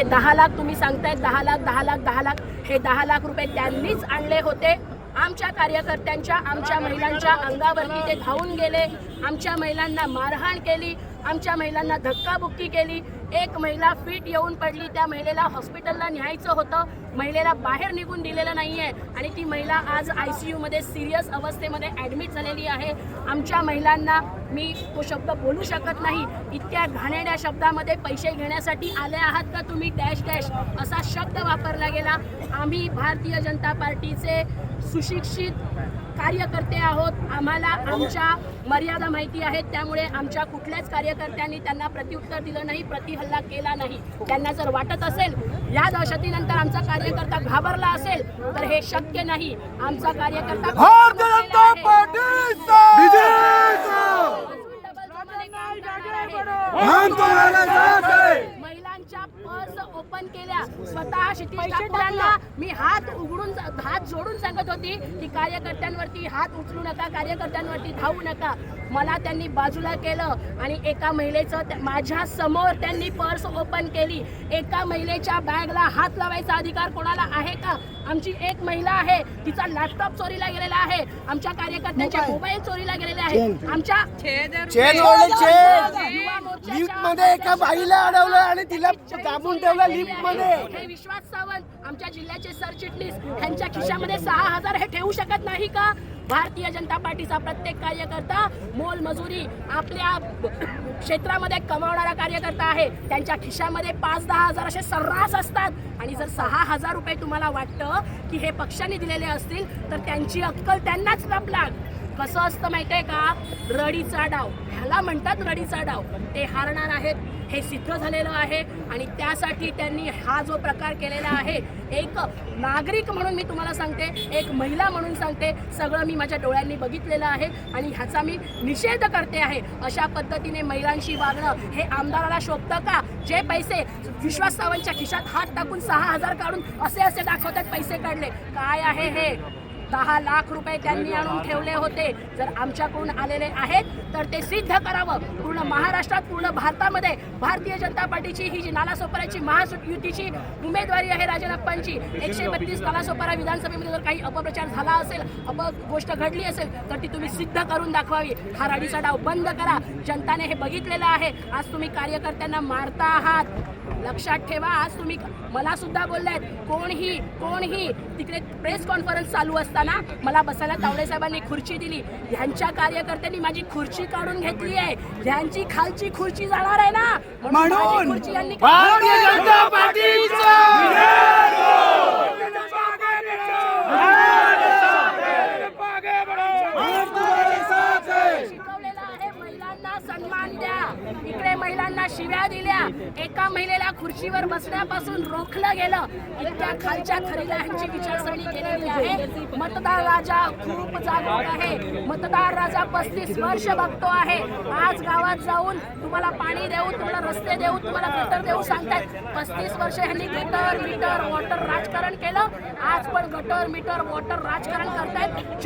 जे दहा लाख तुम्ही सांगतायत दहा लाख दहा लाख दहा लाख हे दहा लाख रुपये त्यांनीच आणले होते. आमच्या कार्यकर्त्यांच्या आमच्या महिलांच्या अंगावरती ते धावून गेले. आमच्या महिलांना मारहाण केली आमच्या महिलांना धक्काबुक्की केली. एक महिला फिट येऊन पडली. त्या महिलेला हॉस्पिटलला न्यायचं होतं. महिलेला बाहेर निघून दिलेलं नाही आहे आणि ती महिला आज आय सी यूमध्ये सिरियस अवस्थेमध्ये ॲडमिट झालेली आहे. आमच्या महिलांना मी तो शब्द बोलू शकत नाही. इतक्या घाणेड्या शब्दामध्ये पैसे घेण्यासाठी आले आहात का तुम्ही? Dash dash. असा शब्द वापरला गेला. आम्ही भारतीय जनता पार्टीचे सुशिक्षित कार्यकर्ते आहोत. आम्हाला आमच्या मर्यादा माहिती आहेत. त्यामुळे आमच्या कुठल्याच कार्यकर्त्यांनी त्यांना प्रत्युत्तर दिलं नाही प्रतिहल्ला केला नाही. त्यांना जर वाटत असेल या दहशतीनंतर आमचा कार्यकर्ता घाबरला असेल तर हे शक्य नाही. आमचा कार्यकर्ता भारतीय जनता पार्टीचा हम तुम्हारे साथ है महिलांच्या पर्स केल्या स्वतः क्षितिज ठाकूरांना मी हात उघडून हात जोडून सांगत होती की कार्यकर्त्यांवरती हात उचलू नका कार्यकर्त्यांवरती धावू नका. मला त्यांनी बाजूला केलं आणि एका महिलेचं माझ्यासमोर त्यांनी पर्स ओपन केली. एका महिलेच्या बॅगला हात लावायचा अधिकार कोणाला आहे का? आमची एक महिला आहे तिचा लॅपटॉप चोरीला गेलेला आहे. आमच्या कार्यकर्त्यांचे मोबाईल. चोरीला गेलेले आहेत आमच्या लिफ्टमध्ये एका बाईला अडवलं आणि तिला दाबून ठेवलं लिफ्टमध्ये हे विश्वास सावंत आमच्या जिल्ह्याचे सरचिटणीस यांच्या खिशामध्ये सहा हजार हे ठेवू शकत नाही का? भारतीय जनता पार्टीचा प्रत्येक कार्यकर्ता मोलमजुरी आपल्या क्षेत्रामध्ये कमावणारा कार्यकर्ता आहे. त्यांच्या खिशामध्ये पाच दहा हजार असे सर्रास असतात. आणि जर सहा हजार रुपये तुम्हाला वाटतं की हे पक्षाने दिलेले असतील तर त्यांची अक्कल त्यांनाच लपणार कसं असतं माहितीये का? रडीचा डाव. ह्याला म्हणतात रडीचा डाव. ते हारणार आहेत. हे सिद्ध झालेलं आहे. आणि त्यासाठी त्यांनी हा जो प्रकार केलेला आहे एक नागरिक म्हणून मी तुम्हाला सांगते एक महिला म्हणून सांगते सगळं मी माझ्या डोळ्यांनी बघितलेलं आहे आणि ह्याचा मी निषेध करते आहे. अशा पद्धतीने महिलांशी वागणं हे आमदाराला शोभतं का? जे पैसे विश्वास सावंतच्या खिशात हात टाकून सहा हजार काढून असे असे दाखवतात पैसे काढले. काय आहे हे? दहा लाख रुपये त्यांनी आणून ठेवले होते. जर आमच्याकडून आलेले आहेत तर ते सिद्ध करावं. पूर्ण महाराष्ट्रात पूर्ण भारतामध्ये भारतीय जनता पार्टीची ही जी नालासोपाऱ्याची महायुतीची उमेदवारी आहे राजनप्पांची एकशे बत्तीस नालासोपारा विधानसभेमध्ये जर काही अपप्रचार झाला असेल अप गोष्ट घडली असेल तर ती तुम्ही सिद्ध करून दाखवावी. हा राडीचा डाव बंद करा. जनताने हे बघितलेलं आहे. आज तुम्ही कार्यकर्त्यांना मारता आहात. लक्षात ठेवा आज तुम्ही मला सुद्धा बोललायत कोणही कोणही तिकडे प्रेस कॉन्फरन्स चालू असताना मला बसायला तावडे साहेबांनी खुर्ची दिली. ह्यांच्या कार्यकर्त्यांनी माझी खुर्ची काढून घेतली आहे. ह्यांची खालची खुर्ची जाणार आहे ना? म्हणून खुर्ची यांनी भारतीय जनता पार्टीचा शिकवलेलं आहे महिलांना सन्मान द्या इकडे महिलांना शिव्या दिल्या. एका महिलेला खुर्चीवर बसण्यापासून रोखलं गेलं. इतक्या खालच्या खरीला ह्यांची विचारसरणी केलेली आहे. मतदार राजा खूप जागरूक आहे. मतदार राजा पस्तीस वर्ष बघतो आहे. आज गावात जाऊन तुम्हाला पाणी देऊ तुम्हाला रस्ते देऊ तुम्हाला गटर देऊ सांगतात पस्तीस वर्ष ह्यांनी गटर मीटर वॉटर राजकारण केलं. आज पण गटर मीटर वॉटर राजकारण करतायत.